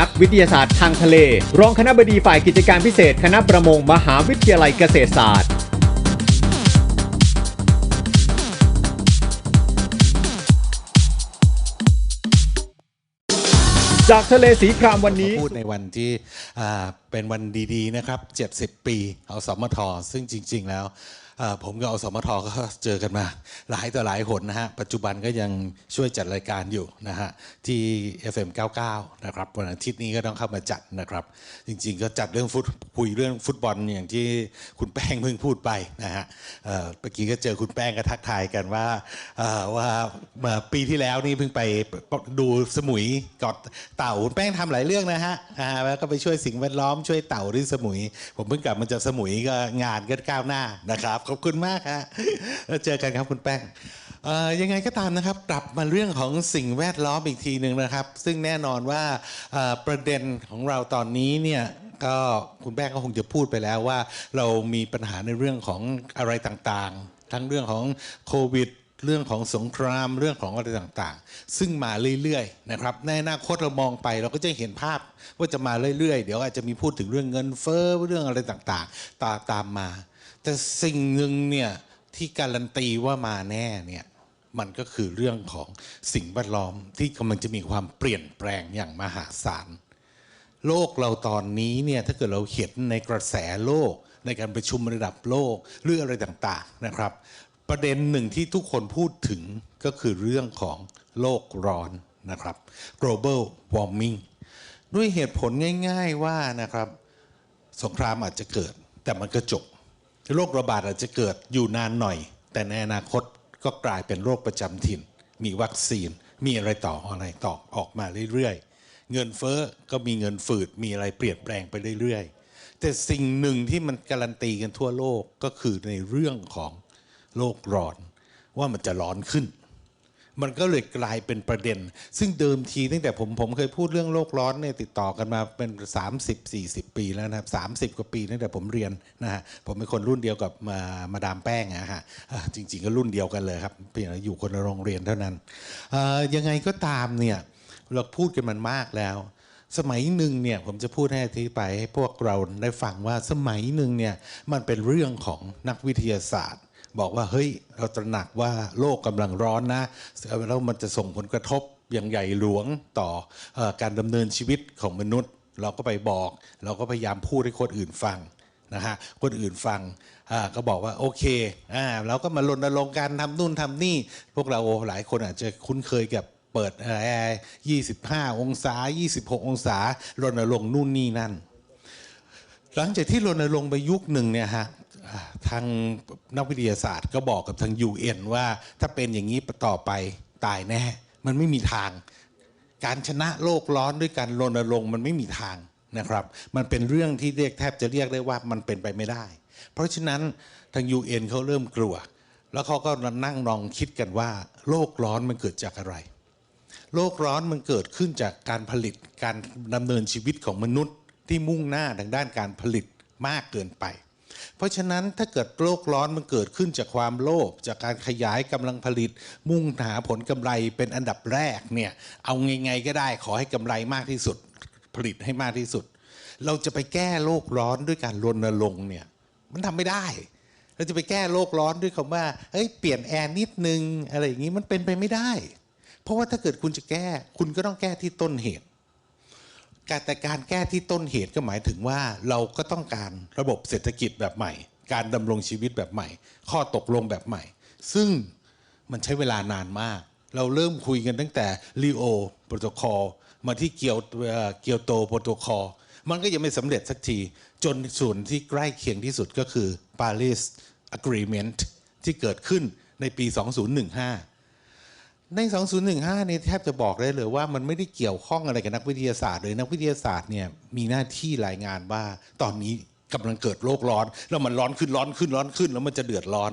นักวิทยาศาสตร์ทางทะเล รองคณะบดีฝ่ายกิจการพิเศษ คณะประมงมหาวิทยาลัยเกษตรศาสตร์จากทะเลสีครามวันนี้พูดในวันที่เป็นวันดี ๆ นะครับ 70 ปีเอาสมทซึ่งจริง ๆ แล้ว ผมกับอสมทก็เจอกันมา หลายต่อหลายหนนะฮะ ปัจจุบันก็ยังช่วยจัดรายการอยู่นะฮะ ที่ FM 99 นะครับ วันอาทิตย์นี้ก็ต้องเข้ามาจัดนะครับ จริงๆ ก็จัดเรื่องฟุตคุยเรื่องฟุตบอลอย่างที่คุณแป้งเพิ่งพูดไปนะฮะเมื่อกี้ก็เจอคุณแป้งก็ทักทายกันว่าว่าเมื่อปีที่แล้วนี่เพิ่งไปดูสมุยเกอดเต่าคุณแป้งทำหลายเรื่องนะฮะแล้วก็ไปช่วยสิ่งแวดล้อมช่วยเต่าที่สมุย ผมเพิ่งกลับมาจากสมุยก็งานก็ก้าวหน้านะครับอบคุณมากฮะแล้วเจอกันครับคุณแป้งเอ่อยังไงก็ตามนะครับ กลับมาเรื่องของสิ่งแวดล้อมอีกทีหนึ่งนะครับ ซึ่งแน่นอนว่าเอ่อประเด็นของเราตอนนี้เนี่ยก็คุณแป้งก็คงจะพูดไปแล้วว่า เรามีปัญหาในเรื่องของอะไรต่างๆ ทั้งเรื่องของโควิด เรื่องของสงครามเรื่องของอะไรต่างๆ ซึ่งมาเรื่อยๆนะครับในอนาคตเรามองไปเราก็จะเห็นภาพว่าจะมาเรื่อยๆ เดี๋ยวอาจจะมีพูดถึงเรื่องเงินเฟ้อเรื่องอะไรต่างๆ ตาตามมา แต่สิ่งหนึ่งเนี่ยที่การันตีว่ามาแน่เนี่ยมันก็คือเรื่องของสิ่งแวดล้อมที่กำลังจะมีความเปลี่ยนแปลงอย่างมหาศาล โลกเราตอนนี้เนี่ยถ้าเกิดเราเห็นในกระแสโลกในการประชุมระดับโลกเรื่องอะไรต่างๆนะครับ ประเด็นหนึ่งที่ทุกคนพูดถึงก็คือเรื่องของโลกร้อนนะครับ global warming ด้วยเหตุผลง่าย ๆว่านะครับ สงครามอาจจะเกิดแต่มันก็จบ โรคระบาดอาจจะเกิดอยู่นานหน่อย แต่ในอนาคตก็กลายเป็นโรคประจำถิ่น มีวัคซีน มีอะไรต่ออะไรต่อออกมาเรื่อยๆ เงินเฟ้อก็มีเงินฝืดมีอะไรเปลี่ยนแปลงไปเรื่อยๆ แต่สิ่งหนึ่งที่มันการันตีกันทั่วโลกก็คือในเรื่องของโลกร้อนว่ามันจะร้อนขึ้น มันก็เลยกลายเป็นประเด็น ซึ่งเดิมทีตั้งแต่ผมผมเคยพูดเรื่องโลกร้อนเนี่ยติดต่อกันมาเป็น 30 40 ปีแล้วนะครับ30 กว่าปีตั้งแต่ผมเรียนนะฮะผมเป็นคนรุ่นเดียวกับมามาดามแป้งอะฮะอ่าจริง ๆ ก็รุ่นเดียวกันเลยครับเพียงอยู่คนละโรงเรียนเท่านั้นยังไงก็ตามเนี่ยเราพูดกันมันมากแล้วสมัยหนึ่งเนี่ยผมจะพูดให้อธิบายให้พวกเราได้ฟังว่าสมัยหนึ่งเนี่ยมันเป็นเรื่องของนักวิทยาศาสตร์ บอกว่าเฮ้ยเราตระหนักว่าโลกกำลังร้อนนะแล้วมันจะส่งผลกระทบอย่างใหญ่หลวงต่ออการดำเนินชีวิตของมนุษย์ เราก็ไปบอก เราก็พยายามพูดให้คนอื่นฟังนะฮะคนอื่นฟังก็บอกว่าโอเคอ่าเราก็มารณรงค์การทำนู่นทำนี่ พวกเราหลายคนอาจจะคุ้นเคยกับเปิดแอร์25 องศา 26 องศารณรงค์นู่นนี่นั่น หลังจากที่รณรงค์ไปยุคหนึ่งเนี่ยฮะ ทางนักวิทยาศาสตร์ก็บอกกับทาง UN ว่าถ้าเป็นอย่างนี้ต่อไปตายแน่ มันไม่มีทาง การชนะโลกร้อนด้วยการรณรงค์มันไม่มีทางนะครับ มันเป็นเรื่องที่เรียกแทบจะเรียกได้ว่ามันเป็นไปไม่ได้ เพราะฉะนั้นทาง UN เขาเริ่มกลัว แล้วเขาก็นั่งลองคิดกันว่า โลกร้อนมันเกิดจากอะไร โลกร้อนมันเกิดขึ้นจากการผลิตการดำเนินชีวิตของมนุษย์ที่มุ่งหน้าทางด้านการผลิตมากเกินไป เพราะฉะนั้นถ้าเกิดโลกร้อนมันเกิดขึ้นจากความโลภจากการขยายกำลังผลิต มุ่งหาผลกำไรเป็นอันดับแรกเนี่ยเอาไงๆก็ได้ขอให้กำไรมากที่สุด ผลิตให้มากที่สุด เราจะไปแก้โลกร้อนด้วยการรณรงค์เนี่ยมันทำไม่ได้เราจะไปแก้โลกร้อนด้วยคำว่าเอ้ยเปลี่ยนแอร์นิดนึงอะไรอย่างนี้มันเป็นไปไม่ได้ เพราะว่าถ้าเกิดคุณจะแก้ คุณก็ต้องแก้ที่ต้นเหตุ แต่การแก้ที่ต้นเหตุก็หมายถึงว่าเราก็ต้องการระบบเศรษฐกิจแบบใหม่ การดำรงชีวิตแบบใหม่ ข้อตกลงแบบใหม่ ซึ่งมันใช้เวลานานมาก เราเริ่มคุยกันตั้งแต่ลีโอโปรโตคอลมาที่เกียวเอ่อเกียวโตโปรโตคอลมันก็ยังไม่สำเร็จสักที จนส่วนที่ใกล้เคียงที่สุดก็คือ Paris Agreement ที่เกิดขึ้นในปี 2015 ใน 2015นี่แทบจะบอกได้เลยว่ามันไม่ได้เกี่ยวข้องอะไรกับนักวิทยาศาสตร์เลยนักวิทยาศาสตร์เนี่ยมีหน้าที่รายงานว่าตอนนี้กำลังเกิดโลกร้อน แล้วมันร้อนขึ้นร้อนขึ้นร้อนขึ้น แล้วมันจะเดือดร้อน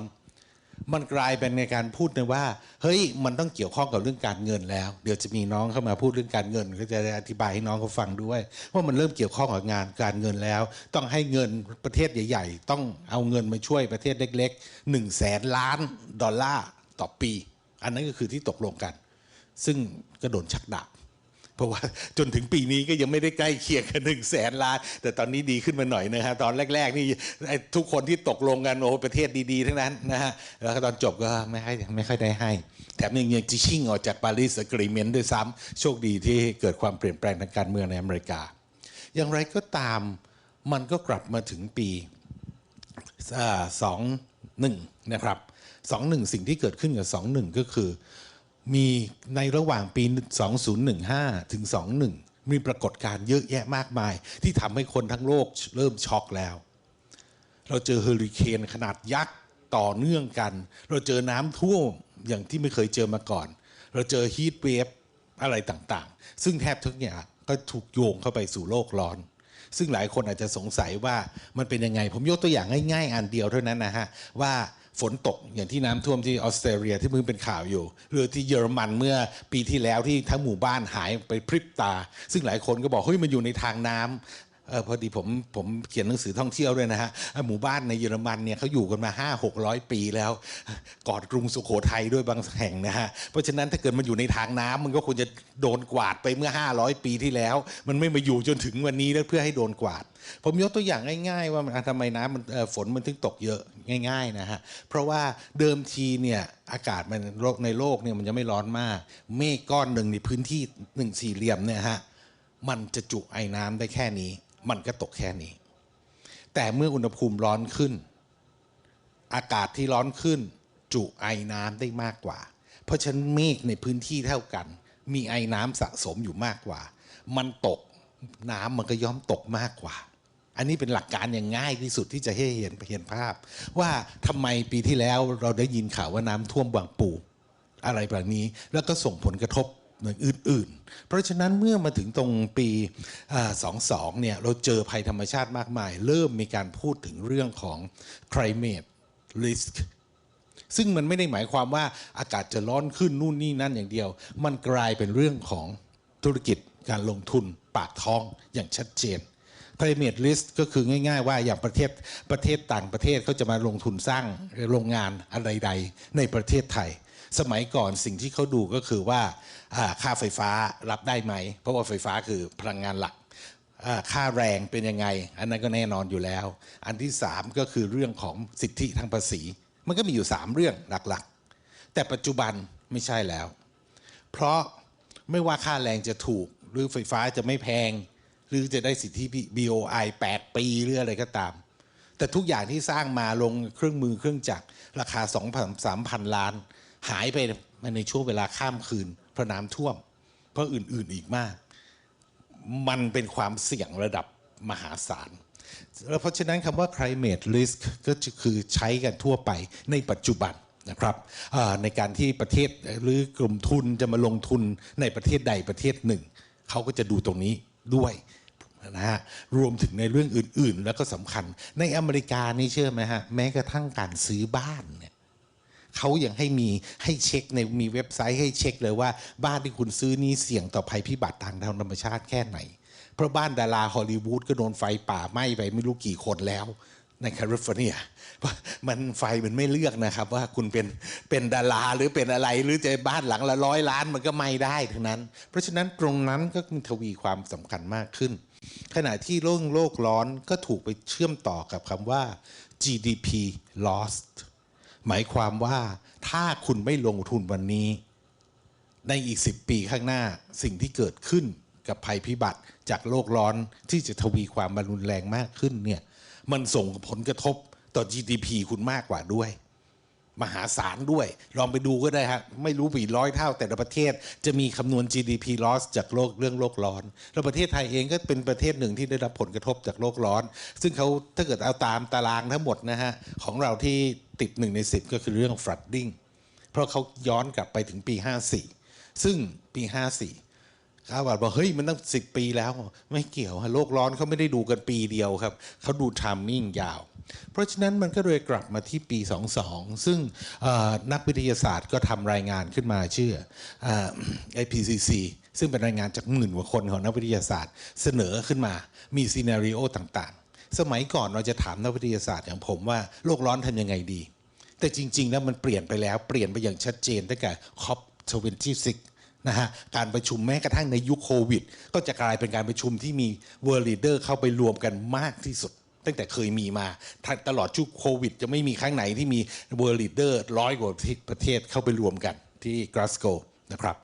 มันกลายเป็นในการพูดในว่า เฮ้ยมันต้องเกี่ยวข้องกับเรื่องการเงินแล้ว เดี๋ยวจะมีน้องเข้ามาพูดเรื่องการเงินก็จะอธิบายให้น้องเขาฟังด้วยว่ามันเริ่มเกี่ยวข้องกับงานการเงินแล้ว ต้องให้เงินประเทศใหญ่ ๆ ต้องเอาเงินมาช่วยประเทศเล็กๆ1นึ่งแสนล้านดอลลาร์ต่อปี อันนั้นก็คือที่ตกลงกัน ซึ่งก็โดนชักดาบเพราะว่าจนถึงปีนี้ก็ยังไม่ได้ใกล้เคียงกันหนึ่งแสนล้าน แต่ตอนนี้ดีขึ้นมาหน่อยนะฮะตอนแรก ๆ นี่ทุกคนที่ตกลงกันโอ้ประเทศดีๆ ทั้งนั้นนะฮะแล้วตอนจบก็ไม่ให้ไม่ค่อยได้ให้ แถมยังยังจะชิ่งออกจากปารีสกรีเมนต์ด้วยซ้ำโชคดีที่เกิดความเปลี่ยนแปลงทางการเมืองในอเมริกา อย่างไรก็ตามมันก็กลับมาถึงปีสองหนึ่งนะครับ สองหนึ่งสิ่งที่เกิดขึ้นกับสองหนึ่งก็คือ มีในระหว่างปี 2015 ถึง 21 มีปรากฏการณ์เยอะแยะมากมาย ที่ทำให้คนทั้งโลกเริ่มช็อกแล้ว เราเจอเฮอริเคนขนาดยักษ์ต่อเนื่องกัน เราเจอน้ำท่วมอย่างที่ไม่เคยเจอมาก่อน เราเจอฮีทเวฟอะไรต่างๆ ซึ่งแทบทุกอย่างก็ถูกโยงเข้าไปสู่โลกร้อน ซึ่งหลายคนอาจจะสงสัยว่ามันเป็นยังไง ผมยกตัวอย่างง่ายๆ อันเดียวเท่านั้นนะฮะ ว่า ฝนตกอย่างที่น้ำท่วมที่ออสเตรเลียที่มึงเป็นข่าวอยู่ หรือที่เยอรมันเมื่อปีที่แล้วที่ทั้งหมู่บ้านหายไปพริบตา ซึ่งหลายคนก็บอกเฮ้ยมันอยู่ในทางน้ำเออ พอดีผมผมเขียนหนังสือท่องเที่ยวด้วยนะฮะหมู่บ้านในเยอรมันเนี่ยเขาอยู่กันมา 5 600 ปีแล้วกอนกรุงสุโขทัยด้วยบางแห่งนะฮะเพราะฉะนั้นถ้าเกิดมันอยู่ในทางน้ำมันก็ควรจะโดนกวาดไปเมื่อ 500 ปีที่แล้ว มันไม่มาอยู่จนถึงวันนี้แล้วเพื่อให้โดนกวาด ผมยกตัวอย่างง่าย ๆ ว่าทำไมน้ำมันฝนมันถึงตกเยอะง่าย ๆนะฮะเพราะว่าเดิมทีเนี่ยอากาศมันโลกในโลกเนี่ยมันจะไม่ร้อนมาก เมฆก้อนหนึ่งในพื้นที่หนึ่งสี่เหลี่ยมเนี่ยฮะมันจะจุไอ้น้ำได้แค่นี้ มันก็ตกแค่นี้ แต่เมื่ออุณหภูมิร้อนขึ้น อากาศที่ร้อนขึ้น จุไอน้ำได้มากกว่า เพราะฉะนั้นเมฆในพื้นที่เท่ากัน มีไอน้ำสะสมอยู่มากกว่า มันตกน้ำมันก็ย่อมตกมากกว่า อันนี้เป็นหลักการอย่างง่ายที่สุดที่จะให้เห็นเห็นภาพ ว่าทำไมปีที่แล้วเราได้ยินข่าวว่าน้ำท่วมบางปู อะไรแบบนี้ แล้วก็ส่งผลกระทบ อย่างอื่น ๆ เพราะฉะนั้นเมื่อมาถึงตรงปีสองสองเนี่ยเราเจอภัยธรรมชาติมากมาย เริ่มมีการพูดถึงเรื่องของ climate risk ซึ่งมันไม่ได้หมายความว่าอากาศจะร้อนขึ้นนู่นนี่นั่นอย่างเดียว มันกลายเป็นเรื่องของธุรกิจการลงทุนปากท้องอย่างชัดเจน climate risk ก็คือง่ายๆ ว่าอย่างประเทศประเทศต่างประเทศเขาจะมาลงทุนสร้างโรงงานอะไรใดในประเทศไทย สมัยก่อนสิ่งที่เขาดูก็คือว่าค่าไฟฟ้ารับได้ไหม เพราะว่าไฟฟ้าคือพลังงานหลักค่าแรงเป็นยังไง อันนั้นก็แน่นอนอยู่แล้ว อันที่ 3 ก็คือเรื่องของสิทธิทางภาษี มันก็มีอยู่ 3 เรื่องหลักๆ แต่ปัจจุบันไม่ใช่แล้ว เพราะไม่ว่าค่าแรงจะถูก หรือไฟฟ้าจะไม่แพง หรือจะได้สิทธิ BOI 8 ปีหรืออะไรก็ตาม แต่ทุกอย่างที่สร้างมาลงเครื่องมือเครื่องจักรราคา 2 3,000 ล้าน หายไปในช่วงเวลาข้ามคืน เพราะน้ำท่วม เพราะอื่นๆอีกมาก มันเป็นความเสี่ยงระดับมหาศาลแล้วเพราะฉะนั้นคำว่า climate risk ก็คือใช้กันทั่วไปในปัจจุบันนะครับในการที่ประเทศหรือกลุ่มทุนจะมาลงทุนในประเทศใดประเทศหนึ่ง เขาก็จะดูตรงนี้ด้วยนะฮะรวมถึงในเรื่องอื่น ๆ แล้วก็สำคัญ ในอเมริกานี่เชื่อไหมฮะแม้กระทั่งการซื้อบ้าน เขายังให้มีให้เช็คในมีเว็บไซต์ให้เช็คเลยว่าบ้านที่คุณซื้อนี้เสี่ยงต่อภัยพิบัติทางธรรมชาติแค่ไหน เพราะบ้านดาราฮอลลีวูดก็โดนไฟป่าไหม้ไปไม่รู้กี่คนแล้วในแคลิฟอร์เนียมันไฟมันไม่เลือกนะครับ ว่าคุณเป็นเป็นดาราหรือเป็นอะไรหรือจะบ้านหลังละร้อยล้านมันก็ไหม้ได้ทั้งนั้น เพราะฉะนั้นตรงนั้นก็มีทวีความสำคัญมากขึ้น ขณะที่โลกโลกร้อนก็ถูกไปเชื่อมต่อกับคำว่า GDP lost หมายความว่าถ้าคุณไม่ลงทุนวันนี้ ในอีก 10 ปีข้างหน้าสิ่งที่เกิดขึ้นกับภัยพิบัติจากโลกร้อนที่จะทวีความรุนแรงมากขึ้นเนี่ยมันส่งผลกระทบต่อ GDP คุณมากกว่าด้วย มหาศาลด้วย ลองไปดูก็ได้ฮะไม่รู้กี่ร้อยเท่า แต่ละประเทศจะมีคำนวณ GDP loss จากโลกเรื่องโลกร้อน แล้วประเทศไทยเองก็เป็นประเทศหนึ่งที่ได้รับผลกระทบจากโลกร้อน ซึ่งเขาถ้าเกิดเอาตามตารางทั้งหมดนะฮะของเราที่ติดหนึ่งในสิบก็คือเรื่อง flooding เพราะเขาย้อนกลับไปถึงปี 54 ซึ่งปี 54 เขาบอกเฮ้ยมันตั้งสิบปีแล้ว ไม่เกี่ยวฮะโลกร้อนเขาไม่ได้ดูกันปีเดียวครับเขาดูทามมิ่งยาว เพราะฉะนั้นมันก็เลยกลับมาที่ปี 22 ซึ่งเอ่อนักวิทยาศาสตร์ก็ทำรายงานขึ้นมาชื่อเอ่อ IPCC ซึ่งเป็นรายงานจากหมื่นกว่าคนของนักวิทยาศาสตร์เสนอขึ้นมามีซีนารีโอต่างๆ สมัยก่อนเราจะถามนักวิทยาศาสตร์อย่างผมว่าโลกร้อนทำยังไงดี แต่จริงๆแล้วมันเปลี่ยนไปแล้วเปลี่ยนไปอย่างชัดเจนตั้งแต่ COP26 นะฮะการประชุมแม้กระทั่งในยุคโควิด ก็จะกลายเป็นการประชุมที่มี World Leader เข้าไปรวมกันมากที่สุด ตั้งแต่เคยมีมาตลอดช่วงโควิด จะไม่มีครั้งไหนที่มี World Leader ร้อยกว่าประเทศเข้าไปรวมกันที่กราสโกนะครับ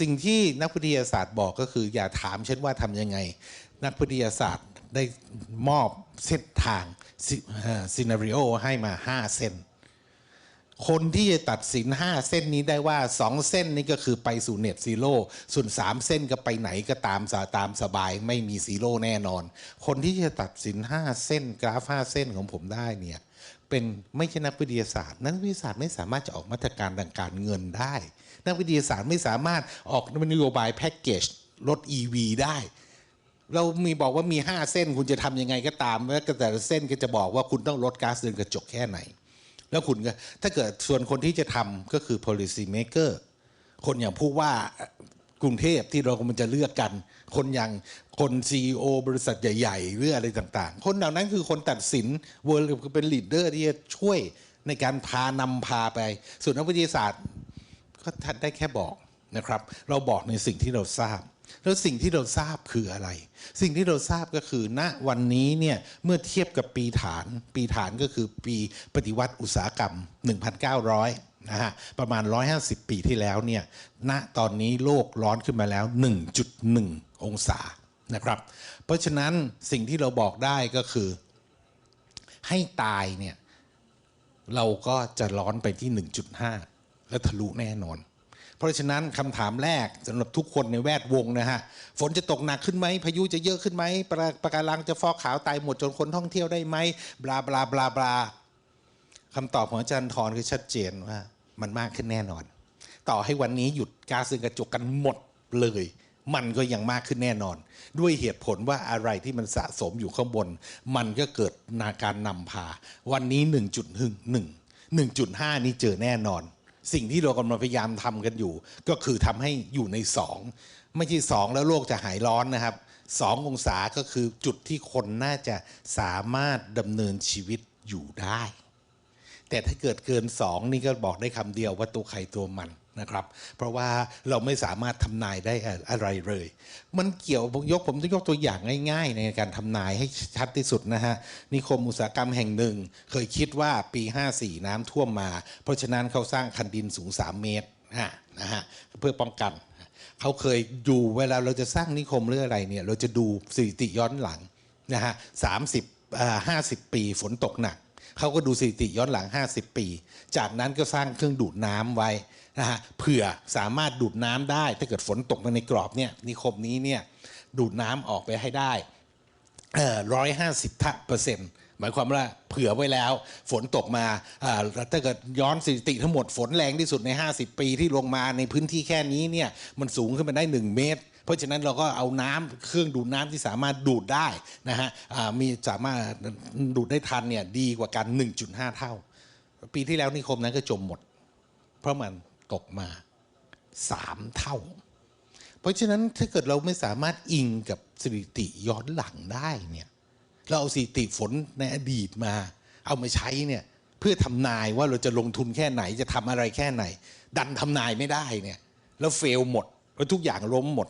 สิ่งที่นักวิทยาศาสตร์บอกก็คืออย่าถามฉันว่าทำยังไง นักวิทยาศาสตร์ได้มอบเส้นทางซีนารีโอให้มา 5 เส้น คนที่จะตัดสิน 5 เส้นนี้ได้ว่า 2 เส้นนี้ก็คือไปสู่เน็ตซีโร่ส่วน 3 เส้นก็ไปไหนก็ตามสาตามสบายไม่มีซีโร่แน่นอน คนที่จะตัดสิน 5 เส้น กราฟ 5 เส้นของผมได้เนี่ยเป็นไม่ใช่นักวิทยาศาสตร์ นักวิทยาศาสตร์ไม่สามารถจะออกมาตรการทางการเงินได้ นักวิทยาศาสตร์ไม่สามารถออกนโยบายแพ็กเกจรถ EV ได้เรามีบอกว่ามี 5 เส้นคุณจะทำยังไงก็ตามแล้วแต่ละเส้นก็จะบอกว่าคุณต้องลดก๊าซเรือนกระจกแค่ไหน แล้วคุณก็ถ้าเกิดส่วนคนที่จะทำก็คือ policy maker คนอย่างผู้ว่ากรุงเทพที่เรากำลังจะเลือกกัน คนอย่างคน CEO บริษัทใหญ่ ๆ หรืออะไรต่าง ๆ คนเหล่านั้นคือคนตัดสินเวิร์ลเป็นลีดเดอร์ที่จะช่วยในการพานำพาไป ส่วนนักวิทยาศาสตร์ก็ทัดได้แค่บอก นะครับ เราบอกในสิ่งที่เราทราบ แล้วสิ่งที่เราทราบคืออะไร สิ่งที่เราทราบก็คือ ณวันนี้เนี่ยเมื่อเทียบกับปีฐาน ปีฐานก็คือปีปฏิวัติอุตสาหกรรม 1,900นะฮะประมาณ 150 ปีที่แล้วเนี่ยณตอนนี้โลกร้อนขึ้นมาแล้ว 1.1 องศานะครับ เพราะฉะนั้นสิ่งที่เราบอกได้ก็คือ ให้ตายเนี่ยเราก็จะร้อนไปที่ 1.5 และทะลุแน่นอน เพราะฉะนั้นคำถามแรกสำหรับทุกคนในแวดวงนะฮะฝนจะตกหนักขึ้นไหมพายุจะเยอะขึ้นไหมปะปะการังจะฟอกขาวตายหมดจนคนท่องเที่ยวได้ไหมบลาบลาบลาบลาคำตอบของอาจารย์ทรคือชัดเจนว่า มันมากขึ้นแน่นอน ต่อให้วันนี้หยุดก๊าซเรือนกระจกกันหมดเลย มันก็ยังมากขึ้นแน่นอน ด้วยเหตุผลว่าอะไรที่มันสะสมอยู่ข้างบน มันก็เกิดนาการนำพา วันนี้ 1.1 1.5 นี่เจอแน่นอน สิ่งที่เรากำลังพยายามทำกันอยู่ ก็คือทำให้อยู่ในสองไม่ใช่สองแล้วโลกจะหายร้อนนะครับสององศาก็คือจุดที่คนน่าจะสามารถดำเนินชีวิตอยู่ได้ แต่ถ้าเกิดเกินสองนี่ก็บอกได้คำเดียวว่าตัวใครตัวมัน นะครับ เพราะว่าเราไม่สามารถทำนายได้อะไรเลย มันเกี่ยวผมยกผมจะยกตัวอย่างง่ายๆ ในการทำนายให้ชัดที่สุดนะฮะนิคมอุตสาหกรรมแห่งหนึ่ง เคยคิดว่าปี 54 น้ำท่วมมา เพราะฉะนั้นเขาสร้างคันดินสูง 3 เมตรนะนะฮะเพื่อป้องกัน เขาเคยดูเวลาเราจะสร้างนิคมหรืออะไรเนี่ยเราจะดูสถิติย้อนหลังนะฮะสามสิบห้าสิบปีฝนตกหนักเขาก็ดูสถิติย้อนหลัง 50 ปี จากนั้นก็สร้างเครื่องดูดน้ำไว้ นะฮะเผื่อสามารถดูดน้ำได้ ถ้าเกิดฝนตกมาในกรอบเนี่ยนิคมนี้เนี่ยดูดน้ำออกไปให้ได้ร้อยห้าสิบเปอร์เซ็นต์หมายความว่าเผื่อไว้แล้ว ฝนตกมาถ้าเกิดย้อนสถิติทั้งหมดฝนแรงที่สุดใน 50 ปีที่ลงมาในพื้นที่แค่นี้เนี่ยมันสูงขึ้นมาได้ 1 เมตร เพราะฉะนั้นเราก็เอาน้ำเครื่องดูดน้ำที่สามารถดูดได้นะฮะมีสามารถดูดได้ทันเนี่ยดีกว่ากัน 1.5 เท่า ปีที่แล้วนิคมนั้นก็จมหมด เพราะมัน ตกมา3เท่า เพราะฉะนั้นถ้าเกิดเราไม่สามารถอิงกับสถิติย้อนหลังได้เนี่ยเราเอาสถิติฝนในอดีตมา เอามาใช้เนี่ยเพื่อทำนายว่าเราจะลงทุนแค่ไหนจะทำอะไรแค่ไหน ดันทำนายไม่ได้เนี่ยแล้วเฟลหมดแล้วทุกอย่างล้มหมด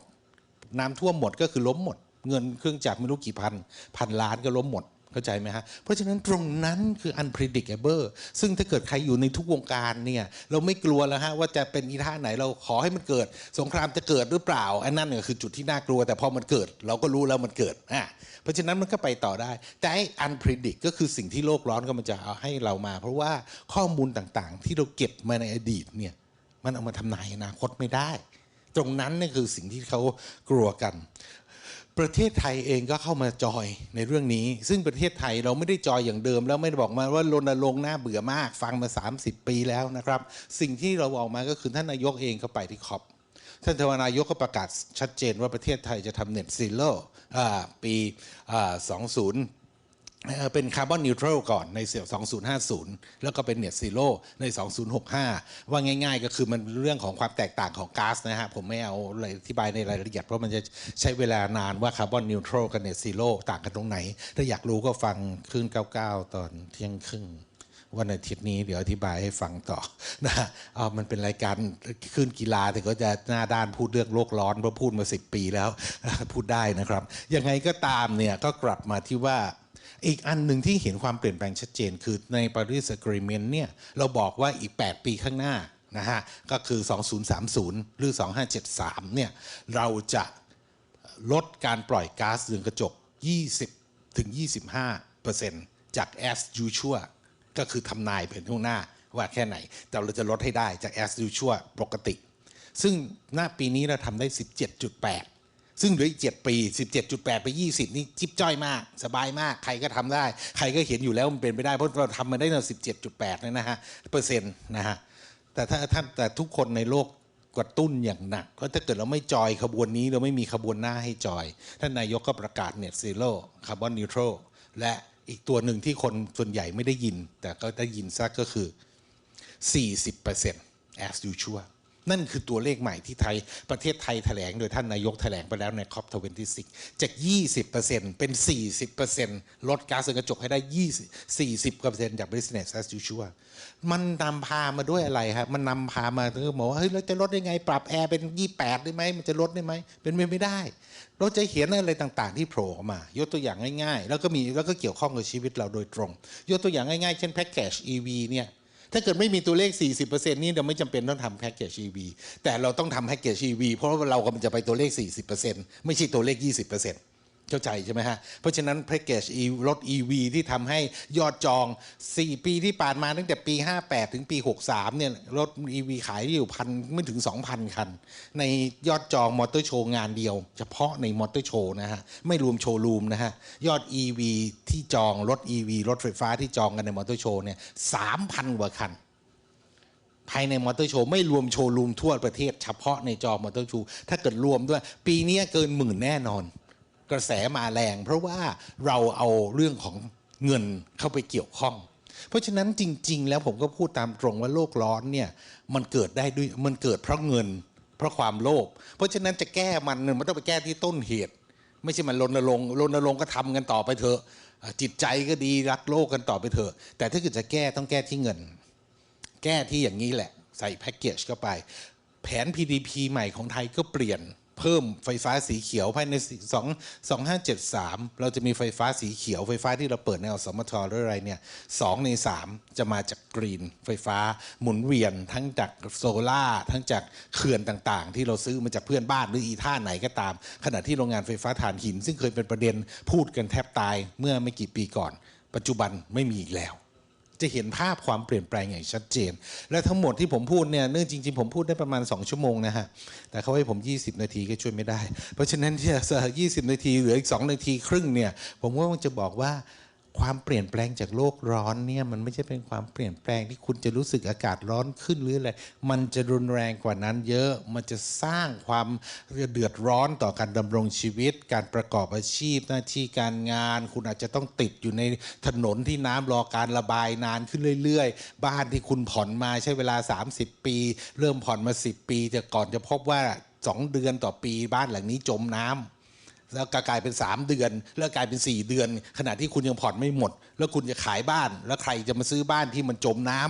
น้ำท่วมหมดก็คือล้มหมด เงินเครื่องจักรไม่รู้กี่พัน พันล้านก็ล้มหมด เข้าใจไหมฮะ เพราะฉะนั้นตรงนั้นคือ unpredictable ซึ่งถ้าเกิดใครอยู่ในทุกวงการเนี่ย เราไม่กลัวแล้วฮะว่าจะเป็นอีท่าไหนเราขอให้มันเกิด สงครามจะเกิดหรือเปล่า อันนั้นเนี่ยคือจุดที่น่ากลัว แต่พอมันเกิด เราก็รู้แล้วมันเกิดอะเพราะฉะนั้นมันก็ไปต่อได้ แต่ไอ้ unpredict ก็คือสิ่งที่โลกร้อนก็มันจะเอาให้เรามา เพราะว่าข้อมูลต่างๆ ที่เราเก็บมาในอดีตเนี่ยมันเอามาทำนายอนาคตไม่ได้ ตรงนั้นนี่คือสิ่งที่เขากลัวกัน ประเทศไทยเองก็เข้ามาจอยในเรื่องนี้ ซึ่งประเทศไทยเราไม่ได้จอยอย่างเดิม แล้วไม่ได้บอกมาว่ารณรงค์น่าเบื่อมาก ฟังมา 30 ปีแล้วนะครับ สิ่งที่เราออกมาก็คือท่านนายกเองเขาไปที่คอปท่านทวนายกก็ประกาศชัดเจนว่าประเทศไทยจะทำเน็ตซีโร่ปีอ่า20 เป็นคาร์บอนนิวทรัลก่อนในเสีย2050 แล้วก็เป็นเน็ตซีโร่ใน 2065 ว่าง่ายๆ ก็คือมันเรื่องของความแตกต่างของก๊าซนะฮะ ผมไม่เอาอะไรอธิบายในรายละเอียด เพราะมันจะใช้เวลานานว่าคาร์บอนนิวทรัลกับเน็ตซีโร่ต่างกันตรงไหน ถ้าอยากรู้ก็ฟังคลื่น99 ตอนเที่ยงครึ่งวันอาทิตย์นี้เดี๋ยวอธิบายให้ฟังต่อนะฮะเอามันเป็นรายการขึ้นกีฬาแต่ก็จะหน้าด้านพูดเรื่องโลกร้อนเพราะพูดมาสิปีแล้วพูดได้นะครับ ยังไงก็ตามเนี่ยก็กลับมาที่ว่า อีกอันหนึ่งที่เห็นความเปลี่ยนแปลงชัดเจน คือใน Paris Agreement เนี่ยเราบอกว่าอีก 8 ปีข้างหน้านะฮะก็คือ 2030 หรือ 2573 เนี่ยเราจะลดการปล่อยก๊าซเรือนกระจก 20ถึง25เปอร์เซ็นต์จาก as usual ก็คือทำนายเป็นล่วงหน้าว่าแค่ไหน แต่เราจะลดให้ได้จาก as usual ปกติ ซึ่งหน้าปีนี้เราทำได้ 17.8 ซึ่งเหลืออีก 7 ปี 17.8 ไป 20 นี่จิ๊บจ้อยมาก สบายมาก ใครก็ทำได้ ใครก็เห็นอยู่แล้วมันเป็นไปได้ เพราะเราทำมาได้ตั้ง17.8เลยนะฮะเปอร์เซ็นต์นะฮะ แต่ถ้าท่านแต่ทุกคนในโลกกระตุ้นอย่างหนัก เพราะถ้าเกิดเราไม่จอยขบวนนี้เราไม่มีขบวนหน้าให้จอย ท่านนายกก็ประกาศ Net Zero Carbon Neutral และอีกตัวหนึ่งที่คนส่วนใหญ่ไม่ได้ยิน แต่ก็ได้ยินซะก็คือ 40% as usual นั่นคือตัวเลขใหม่ที่ไทยประเทศไทยแถลง โดยท่านนายกแถลงไปแล้วใน COP26 จาก 20%เป็น 40%ลดก๊าซเรือนกระจกให้ได้ 20 40%จาก business as usual มันนำพามาด้วยอะไรครับมันนำพามาคือบอกว่าเฮ้ยเราจะลดยังไง ปรับแอร์เป็น 28 ได้ไหมมันจะลดได้ไหมเป็นไปไม่ได้ เราจะเห็นอะไรต่างๆ ที่โผล่ออกมา ยกตัวอย่างง่ายๆ แล้วก็มีแล้วก็เกี่ยวข้องกับชีวิตเราโดยตรง ยกตัวอย่างง่ายๆ เช่นแพ็กเกจ EV เนี่ย ถ้าเกิดไม่มีตัวเลข 40%นี่เราไม่จำเป็นต้องทำแพ็กเกจ EV แต่เราต้องทำแพ็กเกจ EV เพราะว่าเรากำลังจะไปตัวเลข 40%ไม่ใช่ตัวเลข 20% เข้าใจใช่ไหมฮะ เพราะฉะนั้นแพ็กเกจรถ EV ที่ทำให้ยอดจอง 4 ปีที่ผ่านมาตั้งแต่ปี 58 ถึงปี 63 เนี่ย รถ EV ขายอยู่พันไม่ถึง 2,000 คัน ในยอดจองมอเตอร์โชว์งานเดียว เฉพาะในมอเตอร์โชว์นะฮะ ไม่รวมโชว์รูมนะฮะ ยอด EV ที่จองรถ EV รถไฟฟ้าที่จองกันในมอเตอร์โชว์เนี่ย 3,000 กว่าคันภายในมอเตอร์โชว์ไม่รวมโชว์รูมทั่วประเทศ เฉพาะในจอมอเตอร์โชว์ถ้าเกิดรวมด้วย ปีนี้เกินหมื่นแน่นอน กระแสมาแรง เพราะว่าเราเอาเรื่องของเงินเข้าไปเกี่ยวข้อง เพราะฉะนั้นจริง ๆ แล้วผมก็พูดตามตรงว่าโลกร้อนเนี่ยมันเกิดได้ด้วยมันเกิดเพราะเงิน เพราะความโลภเพราะฉะนั้นจะแก้มันมันต้องไปแก้ที่ต้นเหตุ ไม่ใช่มันรณรงค์รณรงค์ก็ทำกันต่อไปเถอะอะจิตใจก็ดีรักโลกกันต่อไปเถอะ แต่ถ้าเกิดจะแก้ต้องแก้ที่เงิน แก้ที่อย่างนี้แหละ ใส่แพ็กเกจเข้าไป แผน PDP ใหม่ของไทยก็เปลี่ยน เพิ่มไฟฟ้าสีเขียวภายใน2 2573 เราจะมีไฟฟ้าสีเขียวไฟฟ้าที่เราเปิดในอสมทหรืออะไรเนี่ยสใน 3 จะมาจากกรีน ไฟฟ้าหมุนเวียนทั้งจากโซล่าทั้งจากเขื่อนต่างๆ ที่เราซื้อมาจากเพื่อนบ้านหรืออีท่าไหนก็ตาม ขณะที่โรงงานไฟฟ้าถ่านหิน ซึ่งเคยเป็นประเด็นพูดกันแทบตายเมื่อไม่กี่ปีก่อน ปัจจุบันไม่มีอีกแล้ว จะเห็นภาพความเปลี่ยนแปลงอย่างชัดเจน และทั้งหมดที่ผมพูดเนี่ยเนื่องจริงๆ ผมพูดได้ประมาณ 2 ชั่วโมงนะฮะ แต่เขาให้ผม 20 นาทีก็ช่วยไม่ได้ เพราะฉะนั้นที่จะ20 นาทีเหลืออีก 2 นาทีครึ่งเนี่ย ผมก็จะบอกว่า ความเปลี่ยนแปลงจากโลกร้อนเนี่ยมันไม่ใช่เป็นความเปลี่ยนแปลงที่คุณจะรู้สึกอากาศร้อนขึ้นหรืออะไร มันจะรุนแรงกว่านั้นเยอะ มันจะสร้างความเดือดร้อนต่อการดำรงชีวิต การประกอบอาชีพหน้าที่การงาน คุณอาจจะต้องติดอยู่ในถนนที่น้ำรอการระบายนานขึ้นเรื่อย ๆ บ้านที่คุณผ่อนมาใช้เวลา 30 ปี เริ่มผ่อนมา 10 ปีแต่ก่อนจะพบว่า 2 เดือนต่อปีบ้านหลังนี้จมน้ำ แล้วกลายเป็น 3 เดือน แล้วกลายเป็น 4 เดือน ขณะที่คุณยังผ่อนไม่หมด แล้วคุณจะขายบ้าน แล้วใครจะมาซื้อบ้านที่มันจมน้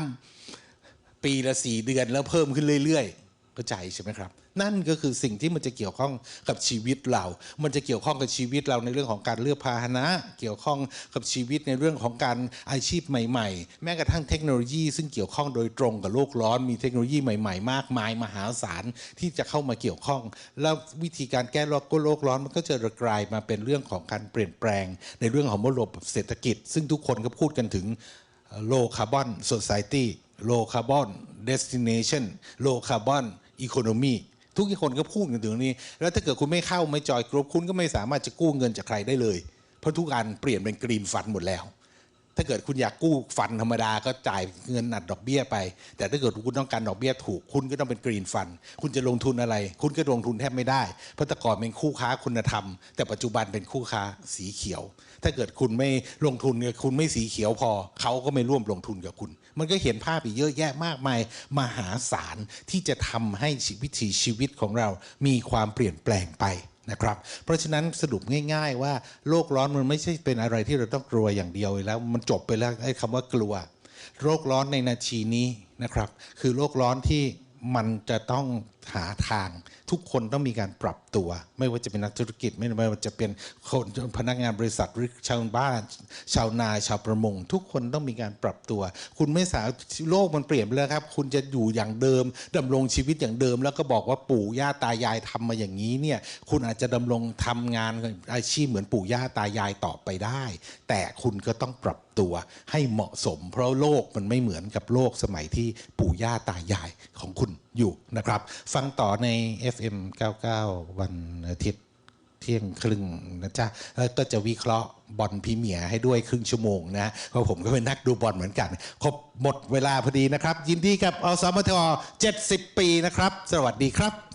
ำปีละ 4 เดือนแล้วเพิ่มขึ้นเรื่อยๆ เข้าใจใช่ไหมครับ นั่นก็คือสิ่งที่มันจะเกี่ยวข้องกับชีวิตเรา มันจะเกี่ยวข้องกับชีวิตเราในเรื่องของการเลือกพาหนะ เกี่ยวข้องกับชีวิตในเรื่องของการอาชีพใหม่ ๆ แม้กระทั่งเทคโนโลยี ซึ่งเกี่ยวข้องโดยตรงกับโลกร้อน มีเทคโนโลยีใหม่ๆ มากมาย มหาศาลที่จะเข้ามาเกี่ยวข้อง แล้ววิธีการแก้โลกโลกร้อนมันก็จะกลายมาเป็นเรื่องของการเปลี่ยนแปลง ในเรื่องของระบบเศรษฐกิจ ซึ่งทุกคนก็พูดกันถึง low carbon society low carbon destination low carbon economy ทุกคนก็พูดกันถึงนี้ แล้วถ้าเกิดคุณไม่เข้าไม่จอยกรุ๊ปคุณก็ไม่สามารถจะกู้เงินจากใครได้เลย เพราะทุกอันเปลี่ยนเป็นกรีนฟันหมดแล้ว ถ้าเกิดคุณอยากกู้ฟันธรรมดาก็จ่ายเงินอัดดอกเบี้ยไป แต่ถ้าเกิดคุณต้องการดอกเบี้ยถูก คุณก็ต้องเป็นกรีนฟัน คุณจะลงทุนอะไร คุณก็ลงทุนแทบไม่ได้ เพราะแต่ก่อนเป็นคู่ค้าคุณธรรม แต่ปัจจุบันเป็นคู่ค้าสีเขียว ถ้าเกิดคุณไม่ลงทุนคุณไม่สีเขียวพอเขาก็ไม่ร่วมลงทุนกับคุณ มันก็เห็นภาพอีกเยอะแยะมากมายมหาศาลที่จะทำให้ชีวิตชีวิตของเรามีความเปลี่ยนแปลงไปนะครับ เพราะฉะนั้นสรุปง่าย ๆ ว่าโลกร้อนมันไม่ใช่เป็นอะไรที่เราต้องกลัวอย่างเดียวแล้ว มันจบไปแล้วไอ้คำว่ากลัว โรคร้อนในนาทีนี้นะครับ คือโรคร้อนที่มันจะต้อง หาทาง ทุกคนต้องมีการปรับตัว ไม่ว่าจะเป็นนักธุรกิจ ไม่ว่าจะเป็นคนพนักงานบริษัทหรือชาวบ้าน ชาวนาชาวประมง ทุกคนต้องมีการปรับตัว คุณไม่สามารถโลกมันเปลี่ยนไปแล้วครับ คุณจะอยู่อย่างเดิมดำรงชีวิตอย่างเดิม แล้วก็บอกว่าปู่ย่าตายายทำมาอย่างนี้เนี่ยคุณอาจจะดำรงทำงานอาชีพเหมือนปู่ย่าตายายต่อไปได้ แต่คุณก็ต้องปรับตัวให้เหมาะสม เพราะโลกมันไม่เหมือนกับโลกสมัยที่ปู่ย่าตายายของคุณ อยู่นะครับ ฟังต่อใน FM 99 วันอาทิตย์เที่ยงครึ่งนะจ๊ะแล้วก็จะวิเคราะห์บอลพรีเมียร์ให้ด้วยครึ่งชั่วโมงนะเพราะผมก็เป็นนักดูบอลเหมือนกัน ครบหมดเวลาพอดีนะครับ ยินดีกับอสมท70 ปีนะครับ สวัสดีครับ